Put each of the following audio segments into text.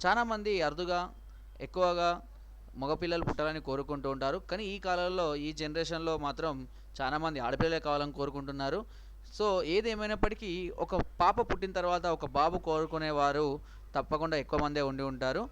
చాలామంది అరుదుగా ఎక్కువగా మగపిల్లలు పుట్టాలని కోరుకుంటూ ఉంటారు. కానీ ఈ కాలంలో ఈ జనరేషన్లో మాత్రం చాలామంది ఆడపిల్లలే కావాలని కోరుకుంటున్నారు. సో ఏదేమైనప్పటికీ ఒక పాప పుట్టిన తర్వాత ఒక బాబు కోరుకునేవారు తప్పకుండా ఎక్కువ మందే ఉండి ఉంటారు.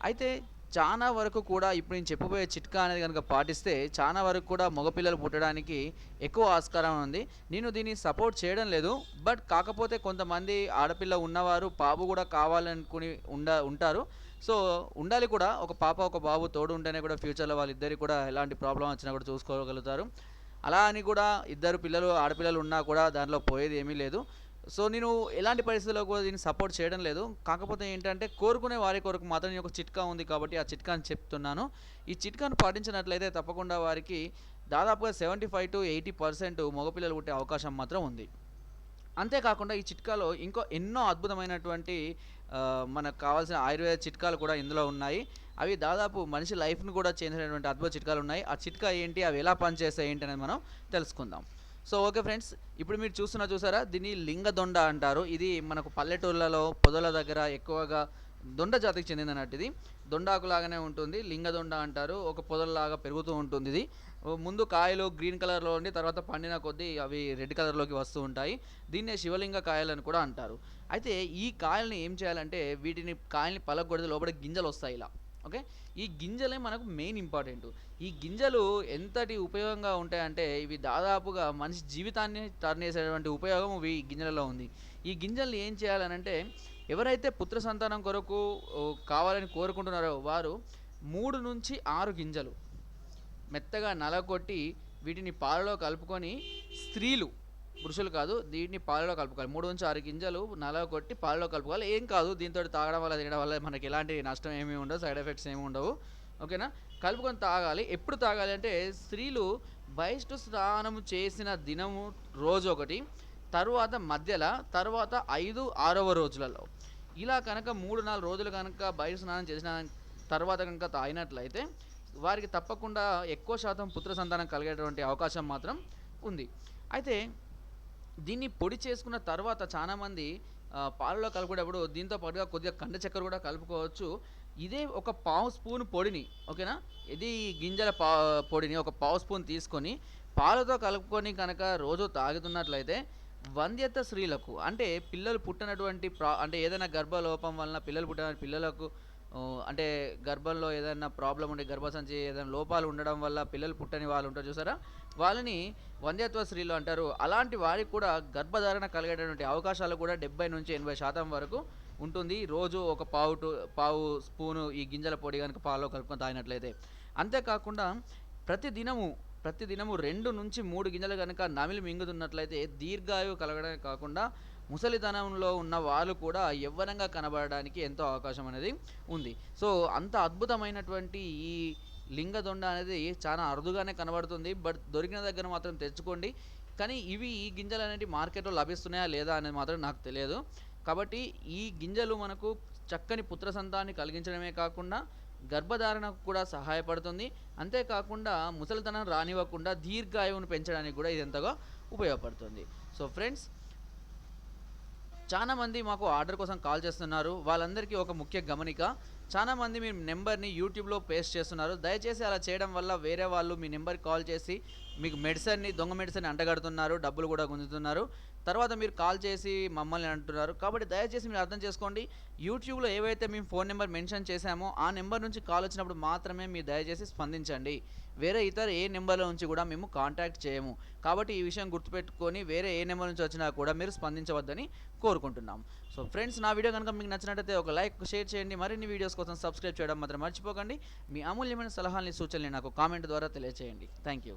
అయితే చాలా వరకు కూడా ఇప్పుడు నేను చెప్పబోయే చిట్కా అనేది కనుక పాటిస్తే చాలా వరకు కూడా మగపిల్లలు పుట్టడానికి ఎక్కువ ఆస్కారం ఉంది. నేను దీన్ని సపోర్ట్ చేయడం లేదు. బట్ కాకపోతే కొంతమంది ఆడపిల్ల ఉన్నవారు బాబు కూడా కావాలనుకుని ఉండ ఉంటారు. సో ఉండాలి కూడా. ఒక పాప ఒక బాబు తోడు ఉంటేనే కూడా ఫ్యూచర్లో వాళ్ళిద్దరికి కూడా ఎలాంటి ప్రాబ్లం వచ్చినా కూడా చూసుకోగలుగుతారు. అలా అని కూడా ఇద్దరు పిల్లలు ఆడపిల్లలు ఉన్నా కూడా దాంట్లో పోయేది ఏమీ లేదు. సో నేను ఎలాంటి పరిస్థితుల్లో కూడా దీన్ని సపోర్ట్ చేయడం లేదు. కాకపోతే ఏంటంటే కోరుకునే వారి కొరకు మాత్రం ఒక చిట్కా ఉంది కాబట్టి ఆ చిట్కాని చెప్తున్నాను. ఈ చిట్కాను పాటించినట్లయితే తప్పకుండా వారికి దాదాపుగా seventy five to eighty percent మగపిల్లలు పుట్టే అవకాశం మాత్రం ఉంది. అంతేకాకుండా ఈ చిట్కాలో ఇంకో ఎన్నో అద్భుతమైనటువంటి మనకు కావాల్సిన ఆయుర్వేద చిట్కాలు కూడా ఇందులో ఉన్నాయి. అవి దాదాపు మనిషి లైఫ్ను కూడా చేంజ్ అయినటువంటి అద్భుత చిట్కాలు ఉన్నాయి. ఆ చిట్కా ఏంటి? అవి ఎలా పనిచేస్తాయి ఏంటి అనేది మనం తెలుసుకుందాం. So okay friends. ఇప్పుడు మీరు చూస్తున్న చూసారా? దీన్ని లింగదొండ అంటారు. ఇది మనకు పల్లెటూళ్ళలో పొదల దగ్గర ఎక్కువగా దొండ జాతికి చెందినట్టు ఇది. దొండాకులాగానే ఉంటుంది. లింగదొండ అంటారు. ఒక పొదల్లాగా పెరుగుతూ ఉంటుంది ఇది. ముందు కాయలు గ్రీన్ కలర్లో ఉండి తర్వాత పండిన కొద్దీ అవి రెడ్ కలర్లోకి వస్తూ ఉంటాయి. దీన్నే శివలింగ కాయలని కూడా అంటారు. అయితే ఈ కాయల్ని ఏం చేయాలంటే వీటిని కాయల్ని పలగొడితే లోపల గింజలు వస్తాయి ఇలా. ఓకే? ఈ గింజలే మనకు మెయిన్ ఇంపార్టెంట్. ఈ గింజలు ఎంతటి ఉపయోగంగా ఉంటాయంటే ఇవి దాదాపుగా మనిషి జీవితాన్ని టర్న్ చేసేటువంటి ఉపయోగం ఇవి ఈ గింజలలో ఉంది. ఈ గింజల్ని ఏం చేయాలనంటే ఎవరైతే పుత్ర సంతానం కొరకు కావాలని కోరుకుంటున్నారో వారు మూడు నుంచి ఆరు గింజలు మెత్తగా నలగొట్టి వీటిని పాలలో కలుపుకొని స్త్రీలు పురుషులు కాదు దీన్ని పాలలో కలుపుకోవాలి. మూడు నుంచి ఆరు గింజలు నలగొట్టి పాలలో కలుపుకోవాలి. ఏం కాదు దీంతో తాగడం వల్ల తినడం వల్ల మనకి ఎలాంటి నష్టం ఏమీ ఉండవు సైడ్ ఎఫెక్ట్స్ ఏమి ఉండవు. ఓకేనా? కలుపుకొని తాగాలి. ఎప్పుడు తాగాలి అంటే స్త్రీలు బహిష్టు స్నానం చేసిన దినము రోజు ఒకటి తరువాత మధ్యలో తర్వాత ఐదు ఆరవ రోజులలో. ఇలా కనుక మూడు నాలుగు రోజులు కనుక బయట స్నానం చేసిన తర్వాత కనుక తాగినట్లయితే వారికి తప్పకుండా ఎక్కువ శాతం పుత్ర సంతానం కలిగేటువంటి అవకాశం మాత్రం ఉంది. అయితే దీన్ని పొడి చేసుకున్న తర్వాత చాలామంది పాలలో కలుపుకునేటప్పుడు దీంతో పాటుగా కొద్దిగా కండ చక్కెర కూడా కలుపుకోవచ్చు. ఇదే ఒక పావు స్పూన్ పొడిని ఓకేనా? ఇది గింజల పా పొడిని ఒక పావు స్పూన్ తీసుకొని పాలతో కలుపుకొని కనుక రోజు తాగుతున్నట్లయితే వంద్యత స్త్రీలకు అంటే పిల్లలు పుట్టినటువంటి ప్రా అంటే ఏదైనా గర్భలోపం వలన పిల్లలు పుట్టిన పిల్లలకు అంటే గర్భంలో ఏదైనా ప్రాబ్లం ఉండే గర్భసంచి ఏదైనా లోపాలు ఉండడం వల్ల పిల్లలు పుట్టని వాళ్ళు ఉంటారు చూసారా? వాళ్ళని వంద్యత్వ స్త్రీలు అంటారు. అలాంటి వారికి కూడా గర్భధారణ కలిగేటటువంటి అవకాశాలు కూడా డెబ్బై నుంచి ఎనభై శాతం వరకు ఉంటుంది. రోజు ఒక పావు పావు స్పూను ఈ గింజల పొడి కనుక పాలలో కలుపుకొని తాగినట్లయితే. అంతేకాకుండా ప్రతి దినము ప్రతి దినము రెండు నుంచి మూడు గింజలు కనుక నమిలి మింగుతున్నట్లయితే దీర్ఘాయువు కలగడమే కాకుండా ముసలితనంలో ఉన్న వాళ్ళు కూడా యవ్వనంగా కనబడడానికి ఎంతో అవకాశం అనేది ఉంది. సో అంత అద్భుతమైనటువంటి ఈ లింగదొండ అనేది చాలా అరుదుగానే కనబడుతుంది. బట్ దొరికిన దగ్గర మాత్రం తెచ్చుకోండి. కానీ ఇవి ఈ గింజలు అనేవి మార్కెట్లో లభిస్తున్నాయా లేదా అనేది మాత్రం నాకు తెలియదు. కాబట్టి ఈ గింజలు మనకు చక్కని పుత్ర సంతాన్ని కలిగించడమే కాకుండా గర్భధారణకు కూడా సహాయపడుతుంది. అంతేకాకుండా ముసలితనం రానివ్వకుండా దీర్ఘాయువును పెంచడానికి కూడా ఇది ఎంతగా ఉపయోగపడుతుంది. సో ఫ్రెండ్స్ చాలా మంది మాకు ఆర్డర్ కోసం కాల్ చేస్తున్నారు. వాళ్ళందరికీ ఒక ముఖ్య గమనిక చాలామంది మీ నెంబర్ని యూట్యూబ్లో పేస్ట్ చేస్తున్నారు. దయచేసి అలా చేయడం వల్ల వేరే వాళ్ళు మీ నెంబర్కి కాల్ చేసి మీకు మెడిసిన్ని దొంగ మెడిసిన్ అంటగడుతున్నారు డబ్బులు కూడా గుంజుతున్నారు. తర్వాత మీరు కాల్ చేసి మమ్మల్ని అంటున్నారు. కాబట్టి దయచేసి మీరు అర్థం చేసుకోండి యూట్యూబ్లో ఏవైతే మేము ఫోన్ నెంబర్ మెన్షన్ చేశామో ఆ నెంబర్ నుంచి కాల్ వచ్చినప్పుడు మాత్రమే మీరు దయచేసి స్పందించండి. వేరే ఇతర ఏ నెంబర్ల నుంచి కూడా మేము కాంటాక్ట్ చేయము. కాబట్టి ఈ విషయం గుర్తుపెట్టుకొని వేరే ఏ నెంబర్ నుంచి వచ్చినా కూడా మీరు స్పందించవద్దని కోరుకుంటున్నాం సో ఫ్రెండ్స్ నా వీడియో కనుక మీకు నచ్చినట్టయితే ఒక లైక్ షేర్ చేయండి. మరిన్ని వీడియోస్ కోసం సబ్స్క్రైబ్ చేయడం మాత్రం మర్చిపోకండి. మీ అమూల్యమైన సలహాలని సూచనలు నాకు కామెంట్ ద్వారా తెలియజేయండి థ్యాంక్ యూ